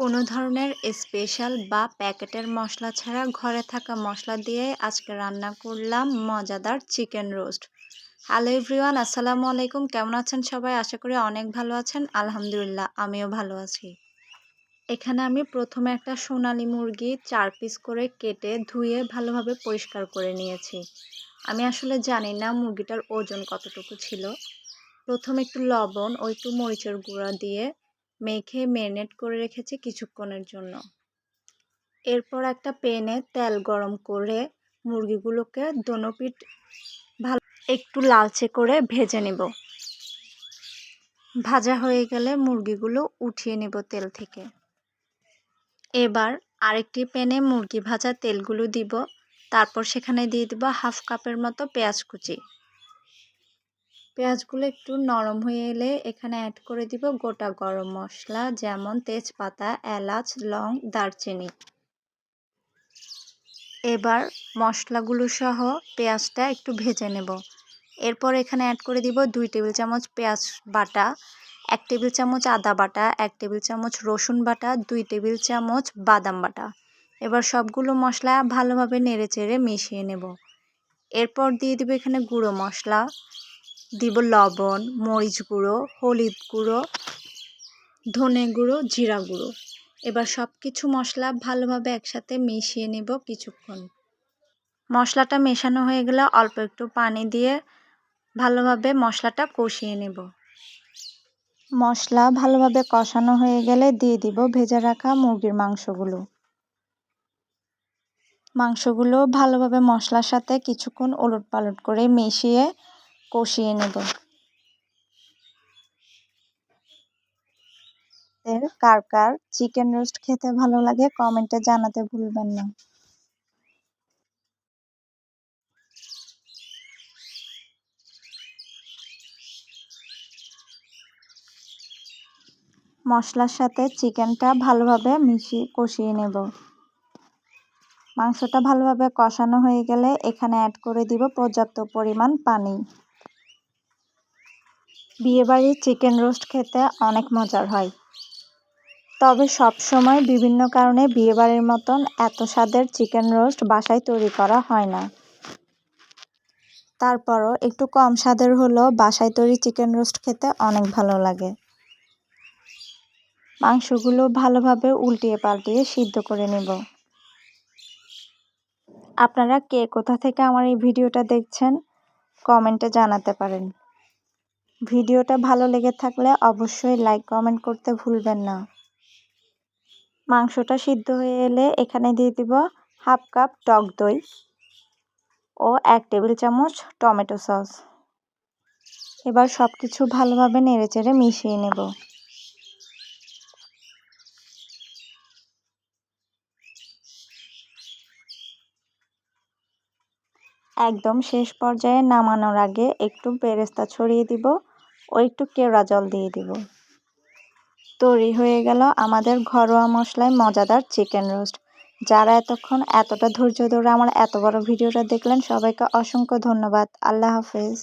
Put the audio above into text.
কোনো ধরনের স্পেশাল বা প্যাকেটের মশলা ছাড়া ঘরে থাকা মশলা দিয়ে আজকে রান্না করলাম মজাদার চিকেন রোস্ট। হ্যালো এভরিওয়ান আসসালামু আলাইকুম। কেমন আছেন সবাই? আশা করি অনেক ভালো আছেন। আলহামদুলিল্লাহ, আমিও ভালো আছি। এখানে আমি প্রথমে একটা সোনালি মুরগি চার পিস করে কেটে ধুয়ে ভালোভাবে পরিষ্কার করে নিয়েছি। আমি আসলে জানি না মুরগিটার ওজন কতটুকু ছিল। প্রথমে একটু লবণ ও একটু মরিচের গুঁড়া দিয়ে মেখে ম্যারিনেট করে রেখেছি কিছুক্ষণের জন্য। এরপর একটা প্যানে তেল গরম করে মুরগিগুলোকে দোনো পিঠ ভালো একটু লালচে করে ভেজে নেব। ভাজা হয়ে গেলে মুরগিগুলো উঠিয়ে নেব তেল থেকে। এবার আরেকটি প্যানে মুরগি ভাজা তেলগুলো দিব। তারপর সেখানে দিয়ে দিব হাফ কাপের মতো পেঁয়াজ কুচি। পেঁয়াজগুলো একটু নরম হয়ে এলে এখানে অ্যাড করে দিব গোটা গরম মশলা, যেমন তেজপাতা, এলাচ, লং, দারচিনি। এবার মশলাগুলো সহ পেঁয়াজটা একটু ভেজে নেব। এরপর এখানে অ্যাড করে দিব দুই টেবিল চামচ পেঁয়াজ বাটা, এক টেবিল চামচ আদা বাটা, এক টেবিল চামচ রসুন বাটা, দুই টেবিল চামচ বাদাম বাটা। এবার সবগুলো মশলা ভালোভাবে নেড়ে চেড়ে মিশিয়ে নেব। এরপর দিয়ে দিব এখানে গুঁড়ো মশলা দিব লবণ, মরিচ গুঁড়ো, হলুদ গুঁড়ো, ধনে গুঁড়ো, জিরা গুঁড়ো। এবার সব কিছু মশলা ভালোভাবে একসাথে মিশিয়ে নেব কিছুক্ষণ। মশলাটা মেশানো হয়ে গেলে অল্প একটু পানি দিয়ে ভালোভাবে মশলাটা কষিয়ে নেব। মশলা ভালোভাবে কষানো হয়ে গেলে দিয়ে দিব ভেজে রাখা মুরগির মাংসগুলো। মাংসগুলো ভালোভাবে মশলার সাথে কিছুক্ষণ ওলট পালট করে মিশিয়ে কষিয়ে নেব। কার কার চিকেন রোস্ট খেতে ভালো লাগে কমেন্টে জানাতে ভুলবেন না। মশলার সাথে চিকেনটা ভালোভাবে মিশিয়ে কষিয়ে নেব। মাংসটা ভালোভাবে কষানো হয়ে গেলে এখানে অ্যাড করে দিব পর্যাপ্ত পরিমাণ পানি। বিয়েবাড়ির চিকেন রোস্ট খেতে অনেক মজার হয়। তবে সব সময় বিভিন্ন কারণে বিয়েবাড়ির মতন এত স্বাদের চিকেন রোস্ট বাসায় তৈরি করা হয় না। তারপরও একটু কম স্বাদের হলেও বাসায় তৈরি চিকেন রোস্ট খেতে অনেক ভালো লাগে। মাংসগুলো ভালোভাবে উল্টিয়ে পাল্টিয়ে সিদ্ধ করে নেব। আপনারা কে কোথা থেকে আমার এই ভিডিওটা দেখছেন, কমেন্টে জানাতে পারেন। ভিডিওটা ভালো লেগে থাকলে অবশ্যই লাইক কমেন্ট করতে ভুলবেন না। মাংসটা সিদ্ধ হয়ে এলে এখানে দিয়ে দিব হাফ কাপ টক দই ও এক টেবিল চামচ টমেটো সস। এবার সব কিছু ভালোভাবে নেড়েচেড়ে মিশিয়ে নেব। একদম শেষ পর্যায়ে নামানোর আগে একটু বেরেস্তা ছড়িয়ে দিব। ও একটু কেওড়া জল দিয়ে দিব। তৈরি হয়ে গেল আমাদের ঘরোয়া মশলায় মজাদার চিকেন রোস্ট। যারা এতক্ষণ এতটা ধৈর্য ধরে আমার এত বড় ভিডিওটা দেখলেন, সবাইকে অসংখ্য ধন্যবাদ। আল্লাহ হাফেজ।